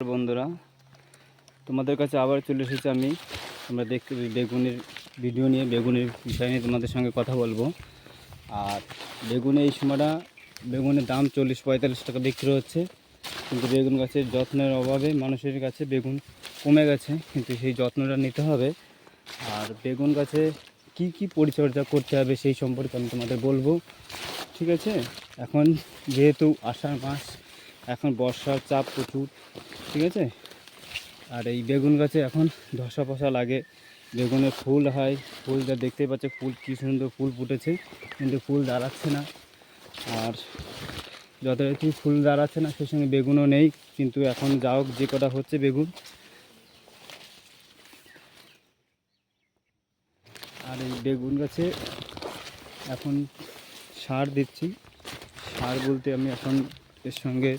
বন্ধুরা, তোমাদের কাছে আবার চলে এসেছি আমি। তোমরা দেখতে বেগুনের ভিডিও নিয়ে, বেগুনের বিষয় নিয়ে তোমাদের সঙ্গে কথা বলব। আর বেগুনে এই সময়টা বেগুনের দাম চল্লিশ পঁয়তাল্লিশ টাকা বিক্রি হচ্ছে। কিন্তু বেগুন গাছের যত্নের অভাবে মানুষের কাছে বেগুন কমে গেছে, কিন্তু সেই যত্নটা নিতে হবে। আর বেগুন গাছে কি কি পরিচর্যা করতে হবে সেই সম্পর্কে আমি তোমাদের বলব। ঠিক আছে? এখন যেহেতু আষাঢ় মাস এখন বর্ষার চাপ প্রচুর, ঠিক আছে? আর এই বেগুন গাছে এখন ধসা ফসা লাগে। বেগুনে ফুল হয়, ফুলটা দেখতেই পাচ্ছে, ফুল কী সুন্দর ফুল ফুটেছে, কিন্তু ফুল দাঁড়াচ্ছে না। আর যথারীতি ফুল দাঁড়াচ্ছে না সেই সঙ্গে বেগুনও নেই, কিন্তু এখন যা হোক যে কটা হচ্ছে বেগুন। আর এই বেগুন গাছে এখন সার দিচ্ছি। সার বলতে আমি এখন এর সঙ্গে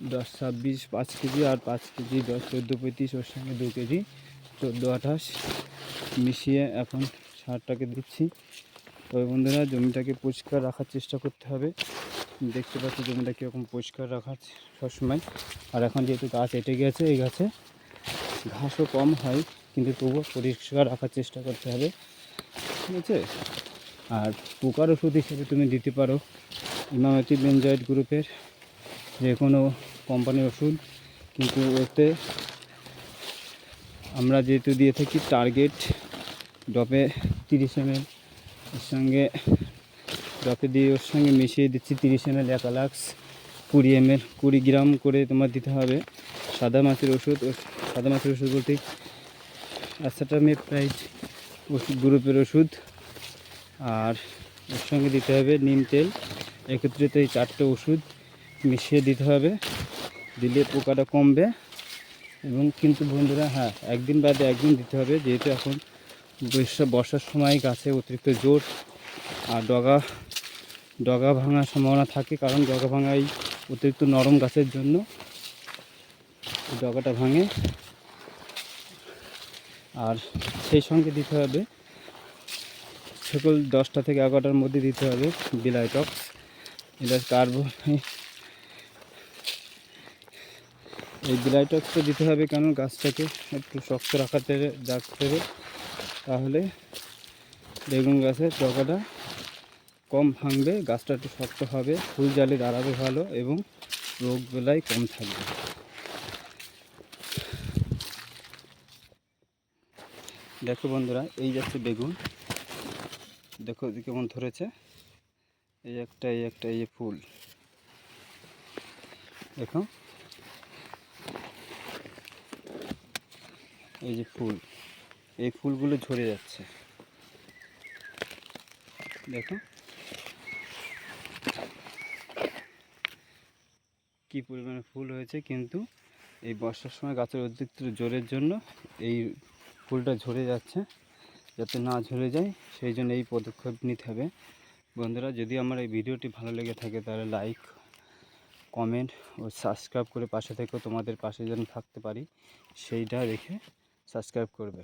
দশ, ছাব্বিশ, পাঁচ কেজি আর পাঁচ কেজি, দশ, চোদ্দ, পঁয়ত্রিশ, ওর সঙ্গে দু কেজি, চোদ্দ, আঠাশ মিশিয়ে এখন সারটাকে দিচ্ছি। তবে বন্ধুরা, জমিটাকে পরিষ্কার রাখার চেষ্টা করতে হবে। দেখতে পাচ্ছি জমিটা কীরকম পরিষ্কার রাখার সবসময়। আর এখন যেহেতু গাছ এঁটে গেছে, এই গাছে ঘাসও কম হয়, কিন্তু তবুও পরিষ্কার রাখার চেষ্টা করতে হবে। ঠিক আছে? আর পোকার ওষুধ হিসেবে তুমি দিতে পারো। ইমামতি বেঞ্জয়েড গ্রুপের যে কোনো কোম্পানির ওষুধ, কিন্তু ওতে আমরা যেহেতু দিয়ে থাকি টার্গেট ডপে তিরিশ এম এর সঙ্গে ডপে দিয়ে ওর সঙ্গে মিশিয়ে দিচ্ছি তিরিশ এম এল একালাক্স কুড়ি এম এল কুড়ি গ্রাম করে তোমার দিতে হবে। সাদা মাছের ওষুধ সাদা মাছের ওষুধ বলতে অ্যাসাটামে প্রাইজ ওষুধ গ্রুপের ওষুধ। আর ওর সঙ্গে দিতে হবে নিম তেল। একত্রিত এই চারটে ওষুধ। মিশিয়ে দিতে হবে। দিলে পোকাটা কমবে। এবং কিন্তু বন্ধুরা হ্যাঁ একদিন বাদে একদিন দিতে হবে। যেহেতু এখন বর্ষা বর্ষার সময় গাছে অতিরিক্ত জোর আর ডগা ডগা ভাঙার সম্ভাবনা থাকে। কারণ ডগা ভাঙা এই অতিরিক্ত নরম গাছের জন্য ডগাটা ভাঙে। আর সেই সঙ্গে দিতে হবে সকল দশটা থেকে এগারোটার মধ্যে দিতে হবে বিলাইটক্স। এটা কার্বো এই বিলাইটক্সটা দিতে হবে কেন? গাছটাকে একটু শক্ত রাখাতে রাখতে হবে তাহলে বেগুন গাছের ডগাটা কম ভাঙবে, গাছটা একটু শক্ত হবে, ফুল জালে দাঁড়াবে ভালো এবং রোগ বেলায় কম থাকবে। দেখো বন্ধুরা, এই যাচ্ছে বেগুন। দেখো কেমন ধরেছে। এই একটা এই একটা, এই ফুল। দেখো। এই যে ফুল, এই ফুলগুলো ঝরে যাচ্ছে। দেখো। কি পরিমাণে ফুল হয়েছে কিন্তু এই বর্ষার সময় গাছের অতিরিক্ত জোরের জন্য এই ফুলটা ঝরে যাচ্ছে, যাতে না ঝরে যায়। সেই জন্য এই পদক্ষেপ নিতে হবে। বন্ধুরা, যদি আমার এই ভিডিওটি ভালো লেগে থাকে তাহলে লাইক, কমেন্ট ও সাবস্ক্রাইব করে পাশে থেকেও তোমাদের পাশে যেন থাকতে পারি। সেইটা রেখে সাবস্ক্রাইব করবে।